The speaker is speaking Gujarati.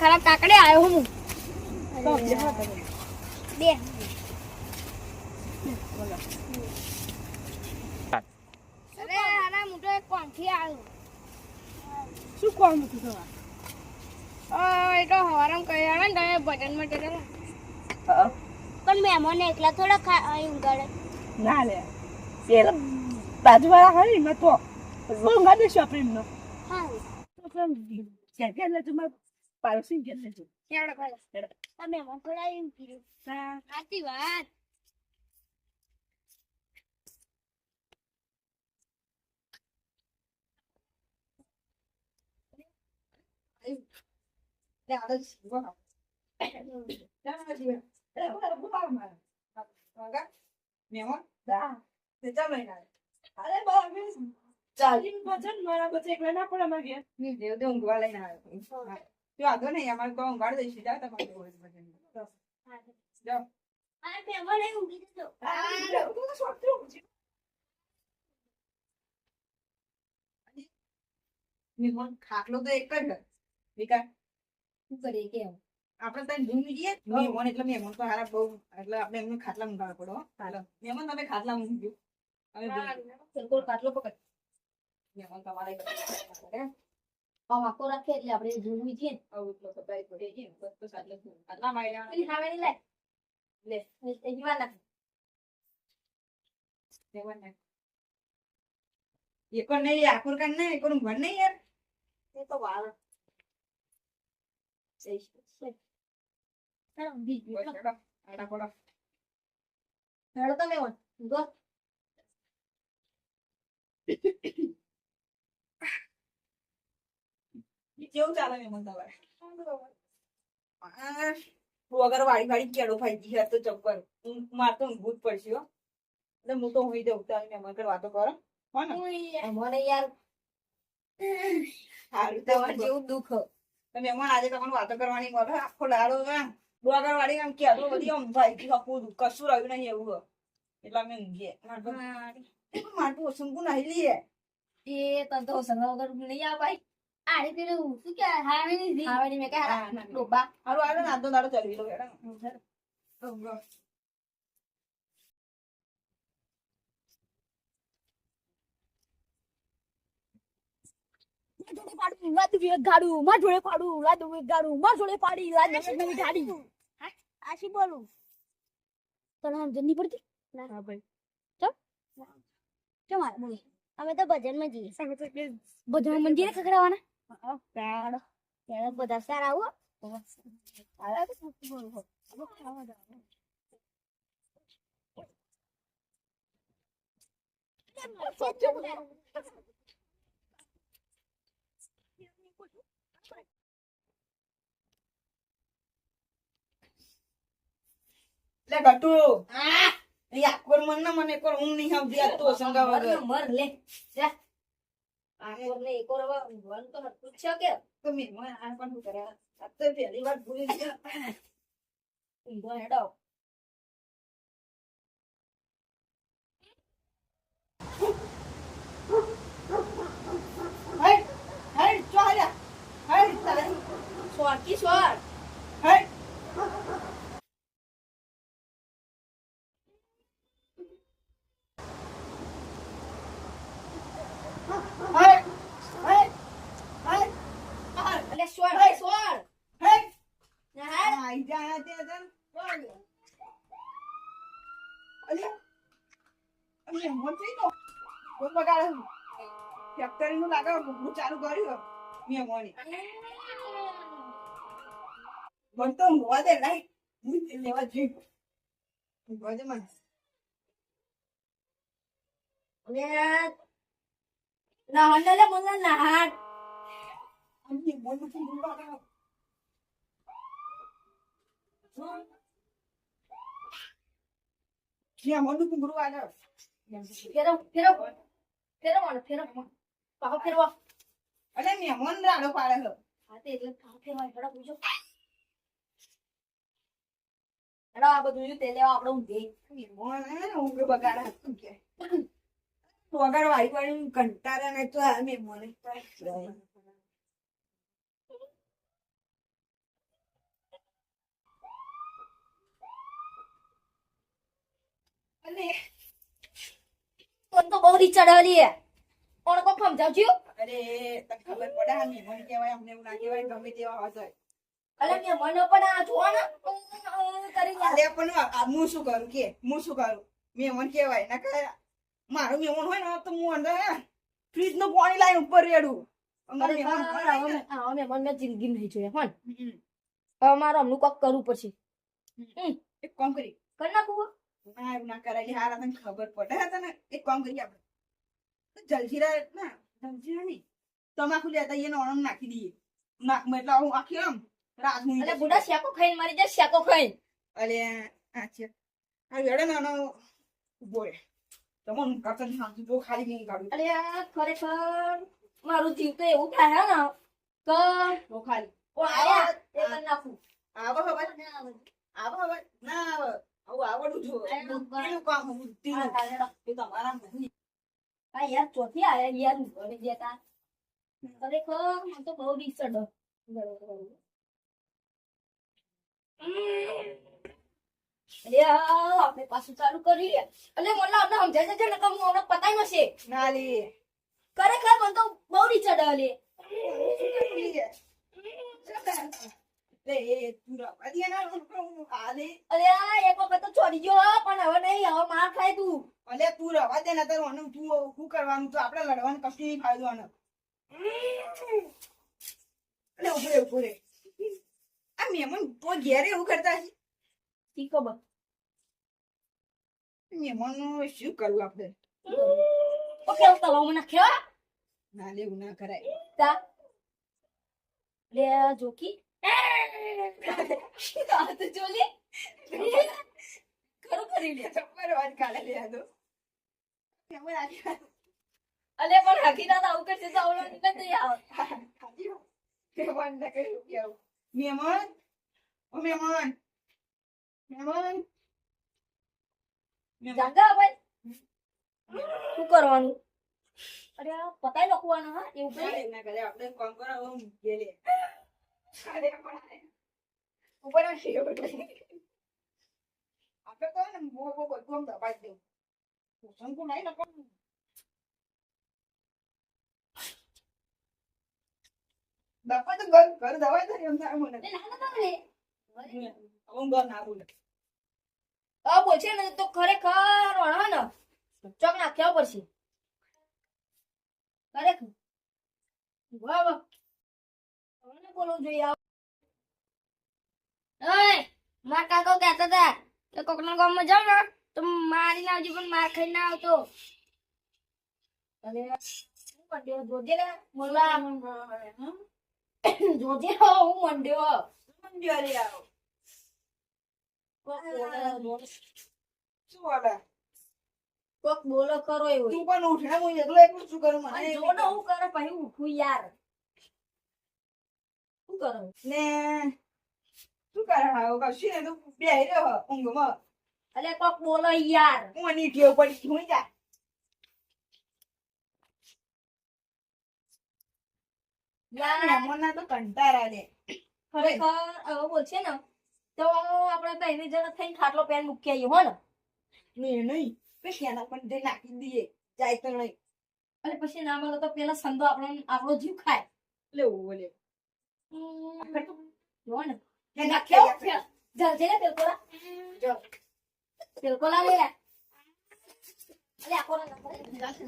ખરાબ કાકડે આવ્યો હું. બે બોલો. અરે હારા મોટો એક શું કોમ હતું તમારે? એ તો હવારામ કહી આવે ને તમે ભજનમાં જતા પણ મહેમાન એકલા થોડા ખા ઊંઘાડે. ના લે. પેલા બાજુવાળા હોય ને એમાં તો ઊંઘા દેશું આપણે એમનો હા. તો લેજો મારે પાડોશી ઘેર લેજો. થોડા અહીં ઊંઘી સાચી વાત લે, આ તો જીવો. ના, ના, જીવો. એ, બોલાવો, બોલાવો મારે. વાગા? મહેમાન? હા. તે ચાલ લઈને આવે. અરે બા, મિસ. ચાલીને ભજન મારા પછી એકલા ના પડે અમારે ઘેર. દેવ દેવ ઊંઘવા લઈને આવ્યો. વાંધો નહીં, અમારે તો ઊંઘાડી દઈશું. જાઓ તમારે. જાઓ. ખાટલો તો એક જ શું કરીએ કે આપણે ત્યાં રૂમ જઈએ. મહેમાન એટલે મહેમાન તો હારા બહુ એટલે આપણે એમને ખાટલા મૂકવા પડો મહેમાન તમે ખાટલા મૂકજો હવે ખાટલો પકડ. મહેમાન તમારે આમ આખો રાખે એટલે આપણે ઝૂમી જઈએ એટલો સફાઈ પડે છે બસ તો ખાટલો ખાટલા લે. એ જીવા નાખ. એક નહીં આખુર કાન નહીં એક ઘર નહીં યાર? એ તો વાળ ચાલો ઊંઘી બસ હેડો આડા પડો હેડો તમે ઊંઘો કેવું ચાલે મહેમાન તમારે વગર વાળી વાળી કેળો ખાઈ ગઈ તો ચક્કર મારે તો ઊંઘવું જ પડશે હો એટલે હું તો હોઈ જઉં તારી મહેમાન કર વાતો કરો મને યાર સારું તમારે જેવું દુઃખ મહેમાન આજે તમને વાતો કરવાની મળે આખો લાડો ડોગર વાળી આમ કે બધી આમ ભાઈ હપું કશું રહ્યું નહીં એવું. એટલે અમે ઊંઘીએ માટું ઓછું નહીં લઈએ એ તને તો સંગ વગર નહીં આ ભાઈ. આ રીતે શું કે હાવેની હાવેની મેં કે. ડોબા હારું આવે નાદો દાડો ચલવી લો હેડો. જોડે પાડું લાદુ ગાડું માર જોડે પાડું લાદુ ગાડું માર જોડે પાડી લાદ નવી નવી ગાડી. આ બોલું? તને સમજ નહીં પડતી? હા ભાઈ. કેમ આ બોલ. અમે તો ભજનમાં જઈએ. બધા મંદિરે ખખડાવાના? બધા સારા આવો સાચું બોલું હો. હવે ખાવા જાઓ. લે ગટુ. એ આખોર મન ના મને કોર ઊંઘ નહીં આવતી આ તો સંગા વગર મર લે. જા. આ કોર ને એક ઓર વન તો જ છે કે? તો મેં મને આ પણ શું કરે આ તો પહેલી વાર ભૂલી ગયા. ઊંધો હેડો હે હે ચો આયા હે તારી સોરકી સોર હે હે હે હે એટલે સોર હે સોર હે ના હાલ આઈ જા તે તન બોલ અલ્યા અમને મોચી તો બોલ બગાડ ફેક્ટરી નું લાગે હું ચાલુ કર્યું મેં મોની મને તો ઊંઘવા દે નહીં હું તે લેવા જઈ ઊંઘવા દે મને અને ના હંડલે મને ના હાડ અમને મોનનું ઊંઘવા ફેરવા. અરે મહેમાન રાડો પાડે છે. હા તે એટલે ફેરવા હેડો પૂછો. હેડો આ બધું જો તે લેવા આપણે મહેમાન હે ઊંઘ બગાડે શું કે. વગાડ વાળી વાળી કંટાળે ને તો આ મહેમાને અને મને તો બહુ રીત ચડાવેલી કોણ કો સમજાવજો? અરે તને ખબર પડે આ મહેમાન કહેવાય અમને એવું ના કહેવાય ગમે તેવા હોય અલે મેં મને પણ આ જોવા ને. કરી અરે પણ હું શું કરું? કે હું શું કરું? મહેમાન કહેવાય ના કે મારું મહેમાન હોય ને તો હું અંદર ફ્રીજનું પાણી લાઈ ઉપર રેડું. અમારે મહેમાન હોય ને. આવા મહેમાન મેં જિંદગી નહીં જોયા હોન. હવે મારે હમણાં કોક કરવું પછી એક કામ કરી. કરી નાખું ના એવું ના કરાય. હારા તને ખબર પડે. તને એક કામ કરીએ આપણે. જલજીરા ના જલજીરા નહીં. તમાકુ લેતા એને ઓણમ નાખી દઈએ. નાકમાં એટલે આવું આખી આમ રાત હું અલે બુડા શેકો ખાઈને મારી જાય શેકો ખાઈને. અલે આ આ વેડે નાનો ઊભો રે તમને કરતા શાંતિ બહુ ખાલી નહીં કાઢું. અરે આ ખરેખર મારું જીવ તો એવું થાય હે ને? તો ખાલી. ઓ આયા એ નાખું. આવો હવે. આવો હવે. ના આવે. આવડું કામ હું હા, તેનું હાલેડો. એ તમારા આ યાર ચોથી આયા યાર ઊંઘવાની જતા ખરેખર તો બહુ આપણે પાછું ચાલુ કરી લે એટલે મને આપણે સમજાય છે ને હું હમણાં પતાઈ નશે. ના લે. ખરેખર મને તો બહુ રી ચડે લે લે એ તું રવા દે ના હું આ લે અરે એક વખત તો છોડી ગયો પણ હવે નહીં હવે માર ખાય તું. અલે તું રવા દે ના તારું આનું તું શું કરવાનું? તો આપણે લડવાનું કશું નહીં ફાયદો આનો. અલે ઊભો રે આ મહેમાન તો ઘેરે એવું કરતા છે? ઠીક ખબર. મહેમાનનું શું કરવું આપણે ઓકે મને ના લે એવું ના કરાય. તા. લે જોકી. ખરું કરી લે જબ્બર વાત કાઢે લે આ કેમ આ અલે પણ આવું કરશે આવડો નીકળ મહેમાન ઓ મહેમાન મહેમાન જાગા ભાઈ શું કરવાનું અરે આ પતાઈ લખવાનું હા એવું આપણે કોમ કરો હું ગેલે ઉપર આપણે તો ને બહુ બહુ બધું આમ દબાઈ દઉં પોષણ નહીં નકો દબાઈ તો ઘર ઘર દવાઈ તો એમ થાય મને હું ઘર ના બોલે આ બોલ ને તો ખરેખર વણા ને ચોક નાખ્યા પડશે ખરેખર વાહ બોલવું જોઈએ ઓય માર કાકો કહેતા હતા કે કોકના ગામમાં જાવ ને તો મારી ના પણ માર ખાઈ ના આવતો. અરે શું મંડ્યો? જોજે ને મોલા જોજે હું મંડ્યો. મંડ્યો લે આવો? કોક શું કોક બોલો કરો એવું. તું પણ ઉઠ હું એકલો એકલું શું કરું? મને જો હું કરે પછી ઉઠું યાર. કરો ને શું કશું ને તું બેહી રહ્યો ઊંઘમાં અલે કોક બોલો યાર હું ની ટેવ પડી હું જા યાર મહેમાનના તો કંટાળા લે ખરેખર હવે ને તો આપણે પહેલી જણા થઈને ખાટલો પેન મૂકી આવીએ હો ને નહીં પછી એના પણ તે નાખી દઈએ જાય તો નહીં અને પછી ના મળે તો પેલા સંદો આપણો આપણો જીવ ખાય લેવું બોલે ને ને નાખ્યો નાખ્યા જલ્દી ને પેલકોલા જો પેલકોલા લે અલે આખો ના